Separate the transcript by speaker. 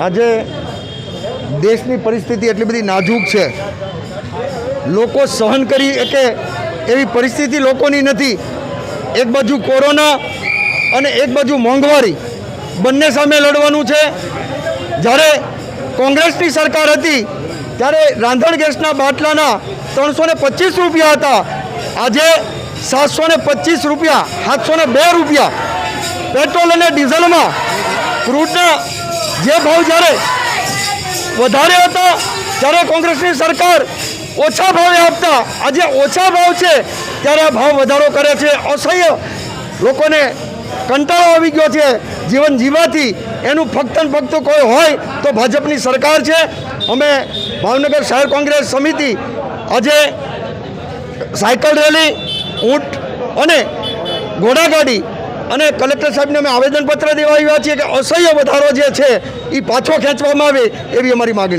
Speaker 1: આજે દેશની પરિસ્થિતિ એટલી બધી નાજુક છે. લોકો સહન કરી શકે એવી પરિસ્થિતિ લોકોની નથી. એક બાજુ કોરોના અને એક બાજુ મોંઘવારી. બંને સામે લડવાનું છે. જ્યારે કોંગ્રેસની સરકાર હતી, ત્યારે રાંધણ ગેસના બાટલાના ત્રણસો ને રૂપિયા હતા. આજે સાતસો ને રૂપિયા સાતસો બે રૂપિયા. પેટ્રોલ અને ડીઝલમાં ક્રૂડના જે ભાવ જ્યારે વધારે હતા, ત્યારે કોંગ્રેસની સરકાર ઓછા ભાવે આપતા, આજે ઓછા ભાવ છે, ત્યારે આ ભાવ વધારો કરે છે. અસહ્ય લોકોને કંટાળો આવી ગયો છે. જીવન જીવાથી એનું ફક્ત ને ફક્ત કોઈ હોય તો ભાજપની સરકાર છે. અમે ભાવનગર શહેર કોંગ્રેસ સમિતિ આજે સાયકલ રેલી, ઊંટ અને ઘોડાગાડી અને કલેક્ટર સાહેબને અમે આવેદનપત્ર દેવા આવ્યા છીએ કે અસહ્ય વધારો જે છે એ પાછો ખેંચવામાં આવે એવી અમારી માગણી